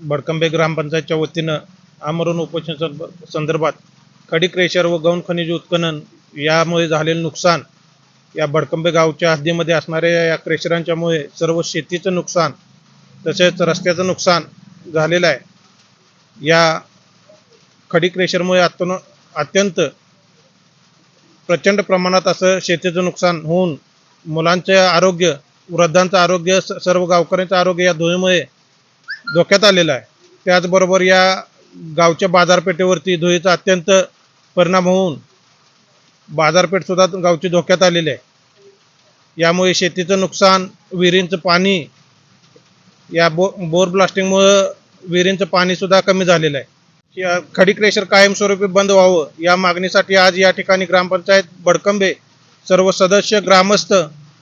भडकंबे ग्रामपंचायतच्या वतीनं आमरण उपोषण संदर्भात खडी क्रेशर व गौण खनिज उत्खनन यामुळे झालेलं नुकसान या भडकंबे गावच्या हद्दीमध्ये असणाऱ्या या क्रेशरांच्यामुळे सर्व शेतीचं नुकसान तसेच रस्त्याचं नुकसान झालेलं आहे. या खडी क्रेशरमुळे अत्यन अत्यंत प्रचंड प्रमाणात असं शेतीचं नुकसान होऊन मुलांचे आरोग्य वृद्धांचं आरोग्य सर्व गावकऱ्यांचं आरोग्य या धुळीमुळे धोक्यात आलेलं आहे. त्याचबरोबर या गावच्या बाजारपेठेवरती धुळीचा अत्यंत परिणाम होऊन बाजारपेठसुद्धा गावची धोक्यात आलेली आहे. यामुळे शेतीचं नुकसान विहिरींचं पाणी या बो बोर ब्लास्टिंगमुळं विहिरींचं पाणीसुद्धा कमी झालेलं आहे. या खडी क्रेशर कायमस्वरूपी बंद व्हावं या मागणीसाठी आज या ठिकाणी ग्रामपंचायत बडकंबे सर्व सदस्य ग्रामस्थ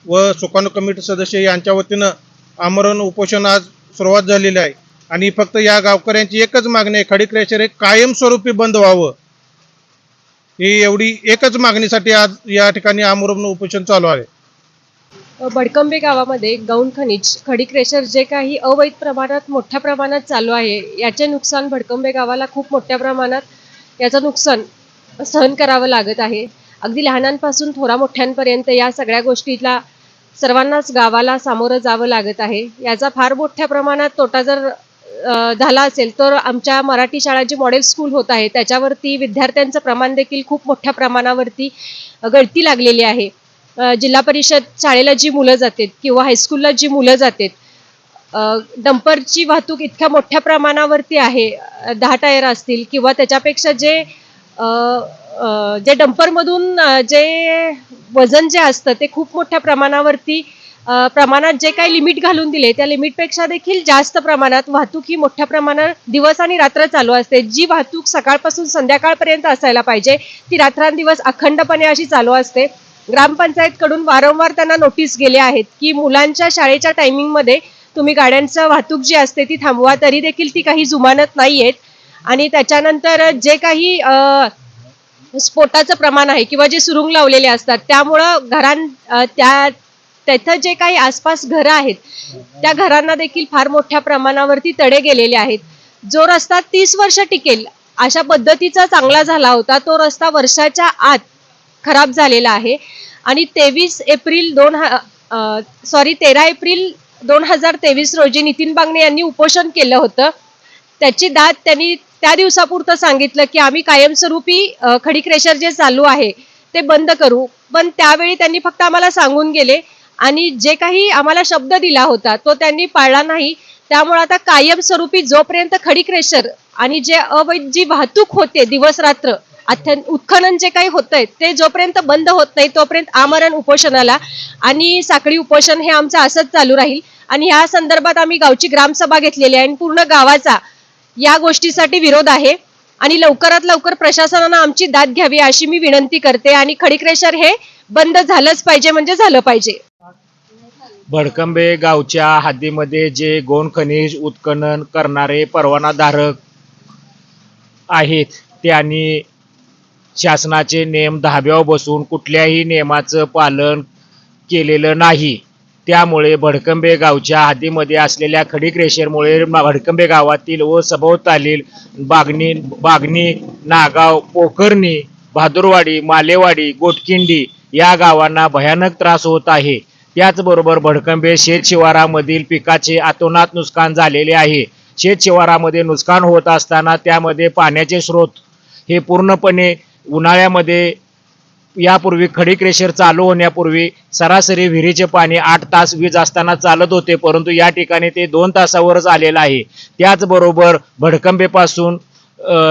व सुकाणू कमिटी सदस्य यांच्या वतीनं आमरण उपोषण आज सुरुवात झालेली आहे. आणि फक्त या गावकऱ्यांची एकच मागणी आहे खडी क्रेशर हे कायमस्वरूपी बंद व्हावं. ही एवढी एकच मागणीसाठी आज या ठिकाणी आमरण उपोषण चालू आहे. बडकंबे गावामध्ये गौण खनिज खडी क्रेशर जे काही अवैध प्रमाणात मोठ्या प्रमाणात चालू आहे याचे नुकसान भडकंबे गावाला खूप मोठ्या प्रमाणात याचं नुकसान सहन करावं लागत आहे. अगदी लहानांपासून थोरा मोठ्यांपर्यंत या सगळ्या गोष्टीला सर्वांनाच गावाला सामोरं जावं लागत आहे. याचा फार मोठ्या प्रमाणात तोटा जर झाला असेल तर आमच्या मराठी शाळा जी मॉडेल स्कूल होत आहे. त्याच्यावरती विद्यार्थ्यांचं प्रमाण देखील खूप मोठ्या प्रमाणावरती गळती लागलेली आहे. जिल्हा परिषद शाळेला जी मुलं जातात किंवा हायस्कूलला जी मुलं जातात डंपरची वाहतूक इतक्या मोठ्या प्रमाणावरती आहे. दहा टायर असतील किंवा त्याच्यापेक्षा जे जे डंपरमधून जे वजन जे असतं ते खूप मोठ्या प्रमाणावरती प्रमाणात जे काही लिमिट घालून दिले त्या लिमिटपेक्षा देखील जास्त प्रमाणात वाहतूक ही मोठ्या प्रमाणात दिवस आणि रात्र चालू असते. जी वाहतूक सकाळपासून संध्याकाळपर्यंत असायला पाहिजे ती रात्रंदिवस अखंडपणे अशी चालू असते. ग्रामपंचायतकडून वारंवार त्यांना नोटीस गेले आहेत की मुलांच्या शाळेच्या टायमिंगमध्ये तुम्ही गाड्यांचं वाहतूक जी असते ती थांबवा तरी देखील ती काही जुमानत नाही आहेत आणि त्याच्यानंतर जे काही स्फोटाचं प्रमाण आहे किंवा जे सुरुंग लावलेले असतात त्यामुळं घरां त्या तिथं जे काही आसपास घरं आहेत त्या घरांना देखील फार मोठ्या प्रमाणावरती तडे गेलेले आहेत. जो रस्ता तीस वर्ष टिकेल अशा पद्धतीचा चांगला झाला होता तो रस्ता वर्षाच्या आत खराब झालेला आहे. आणि तेवीस एप्रिल दोन सॉरी तेरा एप्रिल दोन हजार तेवीस रोजी नितीन बागणे यांनी उपोषण केलं होतं. त्याची दाद त्यांनी त्या दिवसापुरतं सांगितलं की आम्ही कायमस्वरूपी खडी क्रेशर जे चालू आहे ते बंद करू. पण त्यावेळी त्यांनी फक्त आम्हाला सांगून गेले आणि जे काही आम्हाला शब्द दिला होता तो त्यांनी पाळला नाही. त्यामुळे आता कायमस्वरूपी जोपर्यंत खडी क्रेशर आणि जे अवैध जी वाहतूक होते दिवस रात्र अथ्यन उत्खनन जे काही होतंय ते जोपर्यंत बंद होत नाही तोपर्यंत आमरण उपोषणाला आणि साखळी उपोषण हे आमचं असंच चालू राहील. आणि ह्या संदर्भात आम्ही गावची ग्रामसभा घेतलेली आहे आणि पूर्ण गावाचा या गोष्टीसाठी विरोध आहे. आणि लवकरात लवकर प्रशासनानं आमची दाद घ्यावी अशी मी विनंती करते. आणि खडीक्रेशर हे बंद झालंच पाहिजे म्हणजे झालं पाहिजे. भडकंबे गावच्या हद्दीमध्ये जे गोण खनिज उत्खनन करणारे परवानाधारक आहेत त्यांनी शासनाचे नियम धाब्यावर बसून कुठल्याही नियमाचं पालन केलेलं नाही. त्यामुळे भडकंबे गावच्या हद्दीमध्ये असलेल्या खडी क्रेशरमुळे भडकंबे गावातील व सभोवतालील बागणी बागणी नागाव पोखर्णी भादुरवाडी मालेवाडी गोटकिंडी या गावांना भयानक त्रास होत आहे. त्याचबरोबर भडकंबे शेत शिवारामधील पिकाचे आतोनात नुकसान झालेले आहे. शेत शिवारामध्ये नुकसान होत असताना त्यामध्ये पाण्याचे स्रोत हे पूर्णपणे उन्हाळ्यामध्ये यापूर्वी खडी क्रेशर चालू होण्यापूर्वी सरासरी विहिरीचे पाणी आठ तास वीज असताना चालत होते परंतु या ठिकाणी ते दोन तासावरच आलेलं आहे. त्याचबरोबर भडकंबेपासून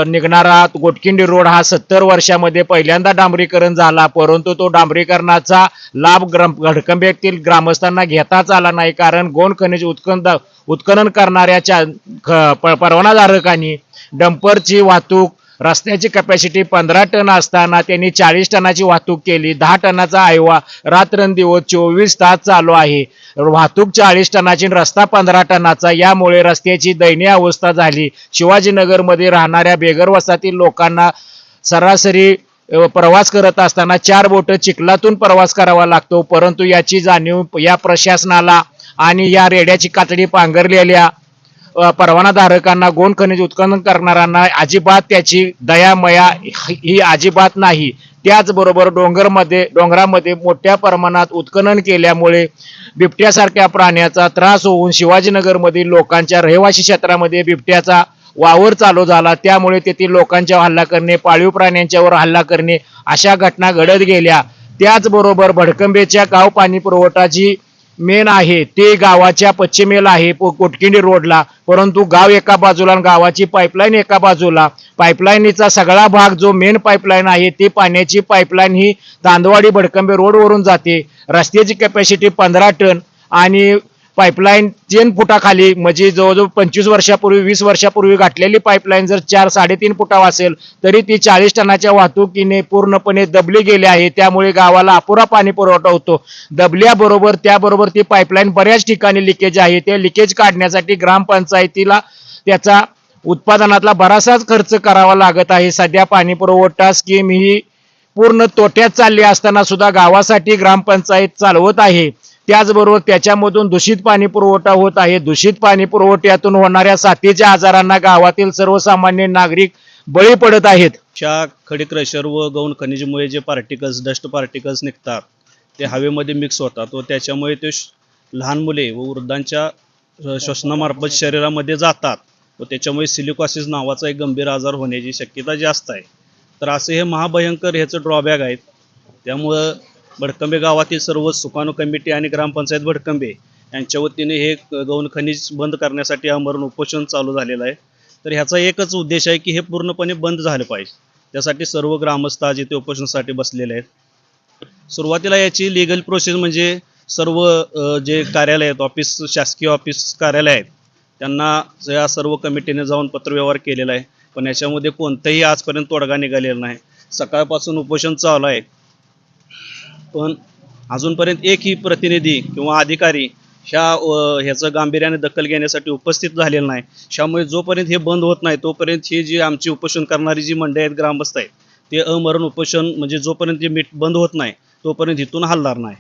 निघणारा गोटकिंडी रोड हा सत्तर वर्षामध्ये पहिल्यांदा डांबरीकरण झाला परंतु तो डांबरीकरणाचा लाभ ग्राम भडकंबेतील ग्रामस्थांना घेताच आला नाही कारण गोंड खनिज उत्खन उत्खनन करणाऱ्याच्या ख- प- परवानाधारकांनी डंपरची वाहतूक रस्त्याची कपॅसिटी पंधरा टन असताना त्यांनी चाळीस टनाची वाहतूक केली. दहा टनाचा आयवा रात्रंदिवस चोवीस तास चालू आहे. वाहतूक चाळीस टनाची रस्ता पंधरा टनाचा यामुळे रस्त्याची दयनीय अवस्था झाली. शिवाजीनगरमध्ये राहणाऱ्या बेगरवासातील लोकांना सरासरी प्रवास करत असताना चार बोट चिखलातून प्रवास करावा लागतो. परंतु याची जाणीव या प्रशासनाला आणि या रेड्याची कातडी पांघरलेल्या परवानाधारकांना गोंड खनिज उत्खनन करणाऱ्यांना अजिबात त्याची दयामया ही अजिबात नाही. त्याचबरोबर डोंगरमध्ये डोंगरामध्ये मोठ्या प्रमाणात उत्खनन केल्यामुळे बिबट्यासारख्या प्राण्याचा त्रास होऊन शिवाजीनगरमधील लोकांच्या रहिवासी क्षेत्रामध्ये बिबट्याचा वावर चालू झाला. त्यामुळे तेथील लोकांच्यावर हल्ला करणे पाळीव प्राण्यांच्यावर हल्ला करणे अशा घटना घडत गेल्या. त्याचबरोबर भडकंबेच्या गाव पाणी पुरवठा जी मेन आहे. ते गावाच्या पश्चिमेला आहे पो- कोटकिंडी रोडला. परंतु गाव एका बाजूला आणि गावाची पाईपलाईन एका बाजूला. पाईपलाईनीचा सगळा भाग जो मेन पाईपलाईन आहे ती पाण्याची पाईपलाईन ही तांदवाडी भडकंबे रोडवरून जाते. रस्त्याची कॅपॅसिटी पंधरा टन आणि पाईपलाईन तीन फुटाखाली म्हणजे जवळजवळ पंचवीस वर्षापूर्वी वीस वर्षापूर्वी गाठलेली पाईपलाईन जर चार साडेतीन फुटावर असेल तरी ती चाळीस टनाच्या वाहतुकीने पूर्णपणे दबली गेली आहे. त्यामुळे गावाला अपुरा पाणी पुरवठा होतो. दबल्याबरोबर त्याबरोबर ती पाईपलाईन बऱ्याच ठिकाणी लिकेज आहे. ते लिकेज काढण्यासाठी ग्रामपंचायतीला त्याचा उत्पादनातला बराचसाच खर्च करावा लागत आहे. सध्या पाणी पुरवठा स्कीम ही पूर्ण तोट्यात चालली असताना सुद्धा गावासाठी ग्रामपंचायत चालवत आहे. त्याचबरोबर त्याच्यामधून दूषित पाणी पुरवठा होत आहे. दूषित पाणी पुरवठ्यातून होणाऱ्या साथीच्या आजारांना गावातील सर्वसामान्य नागरिक बळी पडत आहेत. च्या खडी क्रशर व गौण खनिजमुळे जे पार्टिकल्स डस्ट पार्टिकल्स निघतात ते हवेमध्ये मिक्स होतात व त्याच्यामुळे ते श- लहान मुले व वृद्धांच्या श्वसनामार्फत शरीरामध्ये जातात व त्याच्यामुळे सिलिकॉसिस नावाचा एक गंभीर आजार होण्याची शक्यता जास्त आहे. तर असे हे महाभयंकर ह्याचं ड्रॉबॅक आहेत. त्यामुळं भडकंबे गावातील सर्व सुकाणू कमिटी आणि ग्रामपंचायत भडकंबे यांच्या वतीने हे गौण खनिज बंद करण्यासाठी आमरण उपोषण चालू झालेलं आहे. तर ह्याचा एकच उद्देश आहे की हे पूर्णपणे बंद झालं पाहिजे. त्यासाठी सर्व ग्रामस्थ आज इथे उपोषणासाठी बसलेले आहेत. सुरुवातीला याची लिगल प्रोसेस म्हणजे सर्व जे कार्यालय आहेत ऑफिस शासकीय ऑफिस कार्यालय आहेत त्यांना या सर्व कमिटीने जाऊन पत्रव्यवहार केलेला आहे. पण याच्यामध्ये कोणताही आजपर्यंत तोडगा निघालेला नाही. सकाळपासून उपोषण चालू आहे. पण अजूनपर्यंत एकही प्रतिनिधी किंवा अधिकारी ह्या ह्याचं गांभीर्याने दखल घेण्यासाठी उपस्थित झालेलं नाही. त्यामुळे जोपर्यंत हे बंद होत नाही तोपर्यंत ही जी आमची उपोषण करणारी जी मंडळी आहेत ग्रामस्थ आहेत ते अमरण उपोषण म्हणजे जोपर्यंत ते मीठ बंद होत नाही तोपर्यंत इथून हलणार नाही.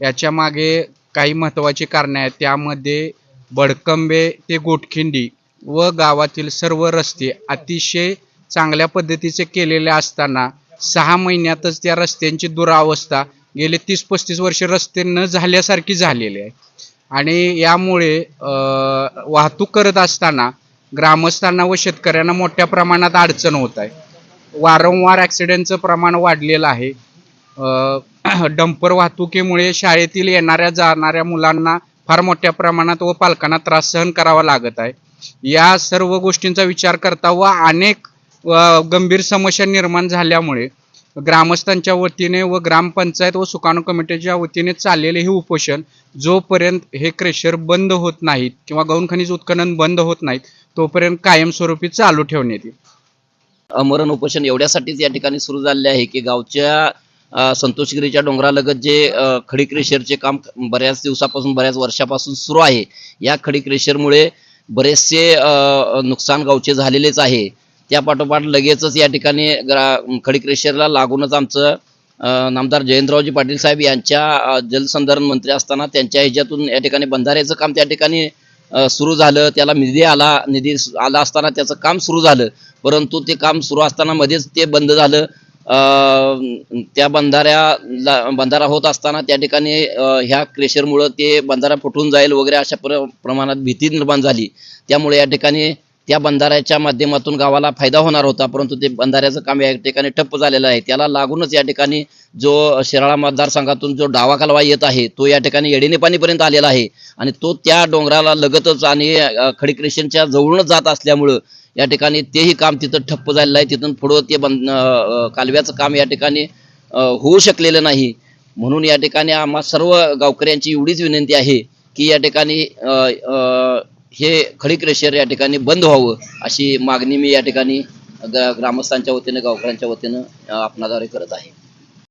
याच्या मागे काही महत्त्वाची कारणे आहेत. त्यामध्ये बडकंबे ते गोटखिंडी व गावातील सर्व रस्ते अतिशय चांगल्या पद्धतीचे केलेले असताना सहा महिन्यातच त्या रस्त्यांची दुरावस्था गेले तीस पस्तीस वर्ष रस्ते न झाल्यासारखी झालेली आहे. आणि यामुळे वाहतूक करत असताना ग्रामस्थांना व शेतकऱ्यांना मोठ्या प्रमाणात अडचण होत आहे. वारंवार ॲक्सिडेंटचं प्रमाण वाढलेलं आहे. डंपर वाहतुकीमुळे शाळेतील येणाऱ्या जाणाऱ्या मुलांना फार मोठ्या प्रमाणात व पालकांना त्रास सहन करावा लागत आहे. या सर्व गोष्टींचा विचार करता व अनेक गंभीर समस्या निर्माण झाल्यामुळे ग्रामस्थांच्या वतीने व ग्रामपंचायत व सुकाणू कमिटीच्या वतीने चाललेले हे उपोषण जोपर्यंत हे क्रेशर बंद होत नाहीत किंवा गौण खनिज उत्खनन बंद होत नाहीत तोपर्यंत कायमस्वरूपी चालू ठेवण्यात येईल. अमरण उपोषण एवढ्यासाठीच या ठिकाणी सुरू झालेले आहे की गावच्या संतोषगिरीच्या डोंगरालगत जे खडी क्रेशरचे काम बऱ्याच दिवसापासून बऱ्याच वर्षापासून सुरू आहे. या खडी क्रेशरमुळे बरेचसे नुकसान गावचे झालेलेच आहे. त्या पाठोपाठ लगेचच या ठिकाणी ग्रा खडीक्रेशरला लागूनच आमचं नामदार जयंतरावजी पाटील साहेब यांच्या जलसंधारण मंत्री असताना त्यांच्या ह्याच्यातून या ठिकाणी बंधाऱ्याचं काम त्या ठिकाणी सुरू झालं. त्याला निधी आला निधी आला असताना त्याचं काम सुरू झालं. परंतु ते काम सुरू असताना मध्येच ते बंद झालं. त्या बंधाऱ्याला बंधारा होत असताना त्या ठिकाणी ह्या क्रेशरमुळं ते बंधारा फुटून जाईल वगैरे अशा प्र प्रमाणात भीती निर्माण झाली. त्यामुळे या ठिकाणी त्या बंधाऱ्याच्या माध्यमातून गावाला फायदा होणार होता परंतु ते बंधाऱ्याचं काम या ठिकाणी ठप्प झालेलं आहे. त्याला लागूनच या ठिकाणी जो शिराळा मतदारसंघातून जो डावा कालवा येत आहे तो या ठिकाणी येडेने पाणीपर्यंत आलेला आहे. आणि तो त्या डोंगराला लगतच आणि अं, जवळूनच जात असल्यामुळं या ठिकाणी तेही काम तिथं ठप्प झालेलं आहे. तिथून पुढं ते बंद कालव्याचं काम या ठिकाणी होऊ शकलेलं नाही. म्हणून या ठिकाणी आम्हा सर्व गावकऱ्यांची एवढीच विनंती आहे की या ठिकाणी हे खडीक क्रेशर या ठिकाणी बंद व्हावं अशी मागणी मी या ठिकाणी ग्रामस्थांच्या वतीनं गावकऱ्यांच्या वतीनं आपणाद्वारे करत आहे.